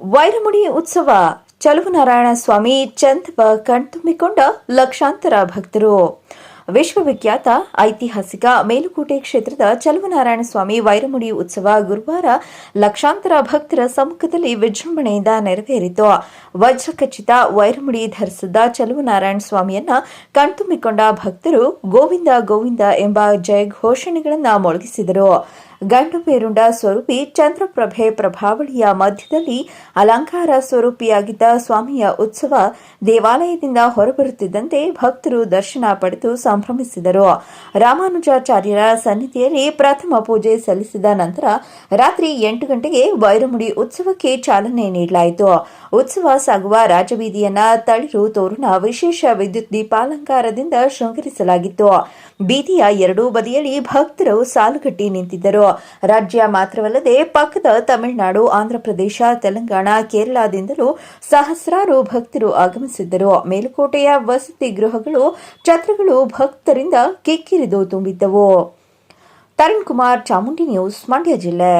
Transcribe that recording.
ವೈರಮುಡಿ ಉತ್ಸವ. ಚಲುವನಾರಾಯಣ ಸ್ವಾಮಿ ಚಂದವ ಕಣ್ತುಂಬಿಕೊಂಡ ಲಕ್ಷಾಂತರ ಭಕ್ತರು. ವಿಶ್ವವಿಖ್ಯಾತ ಐತಿಹಾಸಿಕ ಮೇಲುಕೋಟೆ ಕ್ಷೇತ್ರದ ಚಲುವನಾರಾಯಣ ಸ್ವಾಮಿ ವೈರಮುಡಿ ಉತ್ಸವ ಗುರುವಾರ ಲಕ್ಷಾಂತರ ಭಕ್ತರ ಸಮ್ಮುಖದಲ್ಲಿ ವಿಜೃಂಭಣೆಯಿಂದ ನೆರವೇರಿತು. ವಜ್ರಖಚಿತ ವೈರಮುಡಿ ಧರಿಸಿದ ಚಲುವನಾರಾಯಣ ಸ್ವಾಮಿಯನ್ನ ಕಣ್ತುಂಬಿಕೊಂಡ ಭಕ್ತರು ಗೋವಿಂದ ಗೋವಿಂದ ಎಂಬ ಜಯ ಘೋಷಣೆಗಳನ್ನು ಮೊಳಗಿಸಿದರು. ಗಂಡು ಪೇರುಂಡ ಸ್ವರೂಪಿ ಚಂದ್ರಪ್ರಭೆ ಪ್ರಭಾವಳಿಯ ಮಧ್ಯದಲ್ಲಿ ಅಲಂಕಾರ ಸ್ವರೂಪಿಯಾಗಿದ್ದ ಸ್ವಾಮಿಯ ಉತ್ಸವ ದೇವಾಲಯದಿಂದ ಹೊರಬರುತ್ತಿದ್ದಂತೆ ಭಕ್ತರು ದರ್ಶನ ಪಡೆದು ಸಂಭ್ರಮಿಸಿದರು. ರಾಮಾನುಜಾಚಾರ್ಯರ ಸನ್ನಿಧಿಯಲ್ಲಿ ಪ್ರಥಮ ಪೂಜೆ ಸಲ್ಲಿಸಿದ ನಂತರ ರಾತ್ರಿ ಎಂಟು ಗಂಟೆಗೆ ವೈರಮುಡಿ ಉತ್ಸವಕ್ಕೆ ಚಾಲನೆ ನೀಡಲಾಯಿತು. ಉತ್ಸವ ಸಾಗುವ ರಾಜಬೀದಿಯನ್ನ ತಳಿರು ತೋರಣ ವಿಶೇಷ ವಿದ್ಯುತ್ ದೀಪಾಲಂಕಾರದಿಂದ ಶೃಂಗರಿಸಲಾಗಿತ್ತು. ಬೀದಿಯ ಎರಡೂ ಬದಿಯಲ್ಲಿ ಭಕ್ತರು ಸಾಲುಗಟ್ಟಿ ನಿಂತಿದ್ದರು. ರಾಜ್ಯ ಮಾತ್ರವಲ್ಲದೆ ಪಕ್ಕದ ತಮಿಳುನಾಡು, ಆಂಧ್ರಪ್ರದೇಶ, ತೆಲಂಗಾಣ, ಕೇರಳದಿಂದಲೂ ಸಹಸ್ರಾರು ಭಕ್ತರು ಆಗಮಿಸಿದ್ದರು. ಮೇಲುಕೋಟೆಯ ವಸತಿ ಗೃಹಗಳು ಛತ್ರಗಳು ಭಕ್ತರಿಂದ ಕಿಕ್ಕಿರಿದು ತುಂಬಿದ್ದವು. ತರುಣ್ ಕುಮಾರ್ ಚಾಮುಂಡಿ ನ್ಯೂಸ್, ಮಂಡ್ಯ ಜಿಲ್ಲೆ.